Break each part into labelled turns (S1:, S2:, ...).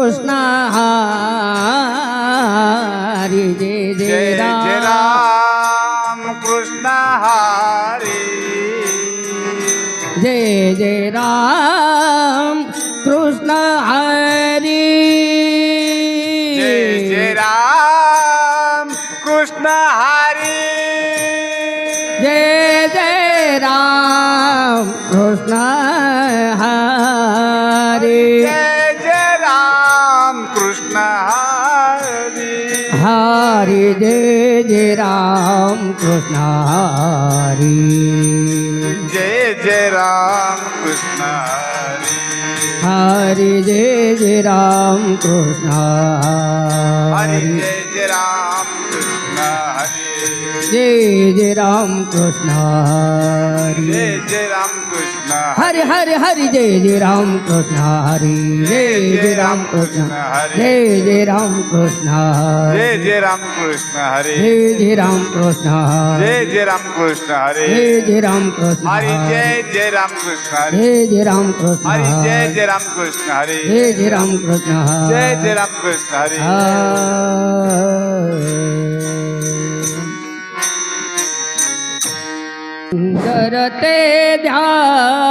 S1: कृष्ण हरे जय
S2: जय
S1: राम
S2: कृष्ण हरे
S1: जय जय राम कृष्ण हरी
S2: हरे
S1: जय जय राम कृष्ण हरि
S2: हरे
S1: जय जय राम कृष्ण हरे
S2: जय जय राम कृष्ण हरे
S1: जय जय राम कृष्ण
S2: हरे
S1: हरे
S2: हरे
S1: जय जय राम कृष्ण हरे
S2: जय जय राम कृष्ण
S1: जय जय राम कृष्ण जय जय राम कृष्ण
S2: हरे
S1: जय जय राम कृष्ण
S2: जय जय राम कृष्ण हरे
S1: जय जय राम कृष्ण
S2: हरि जय जय राम कृष्ण हरे
S1: जय जय राम कृष्ण
S2: हरि जय जय राम कृष्ण हरे
S1: जय जय राम कृष्ण
S2: जय जय राम कृष्ण हरे
S1: सुंदर ते ध्यान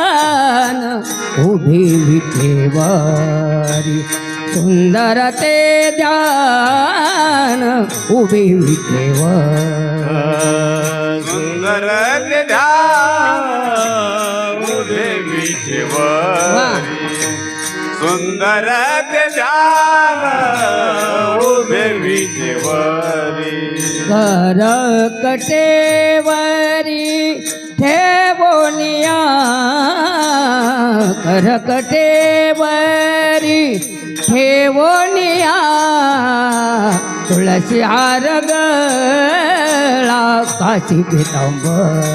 S1: उभी विठेवारी. सुंदर ते ध्यान उभी विठेवर.
S2: सुंदर ते ध्यान उभे विटेवरी सुंदर ते ध्यान उभे विटेवरी
S1: कर कटेवरी ठेवोनिया करकटे कटेवरी ठेवनिया तुळशी आरगळा गळा काशी पितांबर.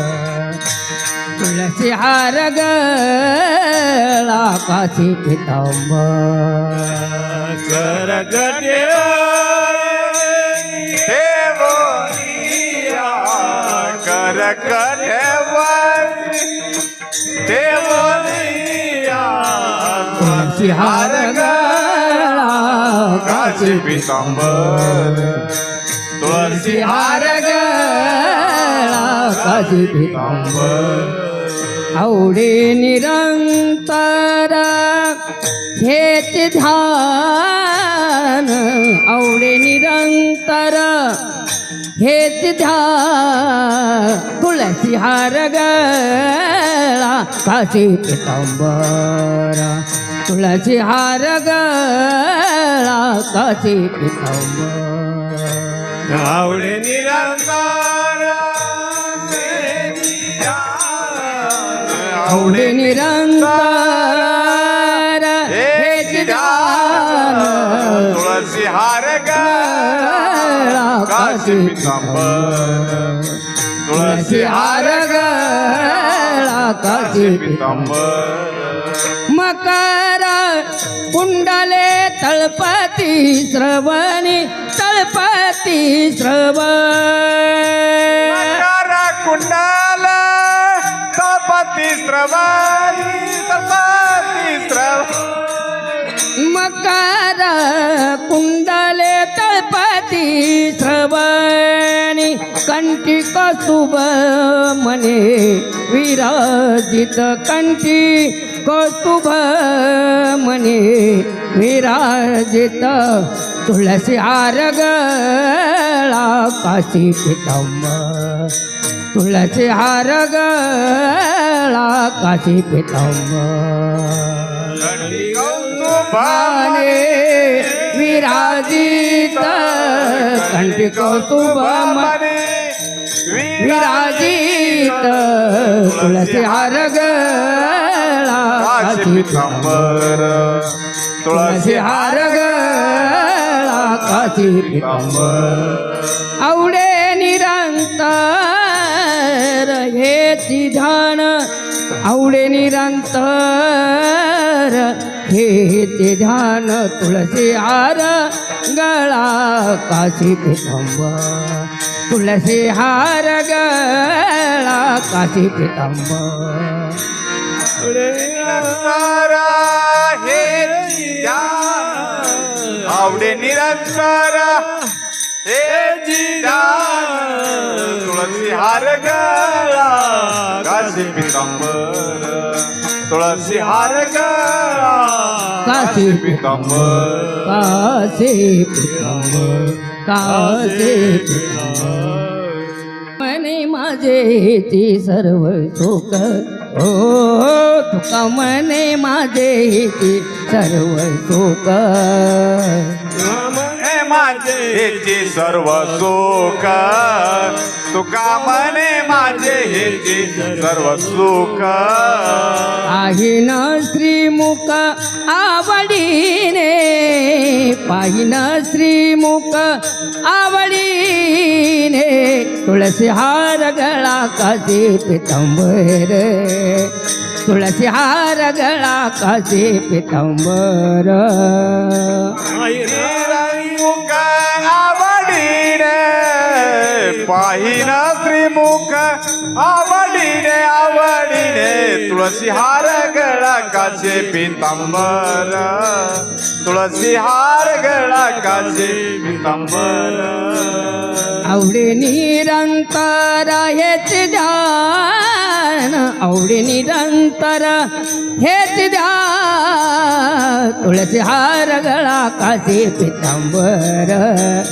S1: तुळशी आरगळा गळा काशी पितांबर.
S2: कर करकटे कर
S1: हार गळा
S2: काशी पितांबर। तुळशी
S1: हार गळा काशी पितांबर। आवडे निरंतर घेत ध्यान। आवडे निरंतर हेच ध्यान तुळशी हार गळा काशी पितांबर. तुळशी हार गळा काशी पितांबर.
S2: आवडे निरंकार
S1: आवडे निरंतर हेच ध्यान
S2: तुळसी हार काशी पितांबर
S1: तुळशी हार गळा काशी
S2: पितांबर
S1: मकर कुंडले तळपती श्रवणी तळपती श्रवण
S2: मकर कुंडल तपती स्रवाई तपती स्रव
S1: मकर कुंडले कस्तुभ मने विराजित कंठी कौस्तुभ मने विराजित तुळसी आरगळा काशी पितांबर तुळसी आरगळा काशी पितांबर
S2: कौतुभाने
S1: विराजित कंठी कौस्तुभ विराजित तुळसी हार गळा
S2: काशी पितांबर
S1: तुळसी हार गळा काशी पितांबर. आवडे निरंतर हेची ध्यान आवडे निरंतर हेचे ध्यान तुळसी हार गळा काशी पितांब तुळसी हार गळा काशी
S2: पितांब हे आवडे निरंतर हे ध्यान तुळसी हार गळा काशी पितांबर तुळसी हार
S1: काशी
S2: पितांबर.
S1: कासे पितांबर. पितांबर. मने माझे ती सर्व सुख. हो तुका मने माझे ती सर्व सुख.
S2: माझे. हेची सर्व सुख. तुका म्हणे माझे हेची सर्व सुख.
S1: पाहिन श्रीमुख आवडीने पाहिन श्रीमुख आवडीने तुळसी हार गळा काशी पितांबर. तुळसी हार गळा काशी पितांबर.
S2: श्रीमुख आवडीने आवडीने तुळसी हार गळा काचे पितांबर तुळसी हार गळा काचे पितांबर
S1: आवडे निरंतर हेच ध्यान आवडे निरंतर हेच ध्यान तुळसी हार गळा काशी पितांबर.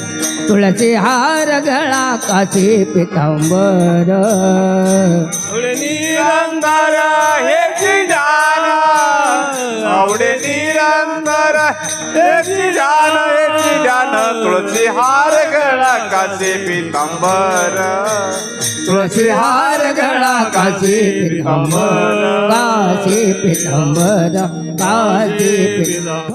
S1: तुळसी हार गळा काशी पितांबर.
S2: रंगारा हे आवडे निरंतर हेची जान याची जान तुळशी हार गळा काचे पितांबर.
S1: तुळशी हार गळा काचे पितांबर काचे पितांबर काचे पितांबर.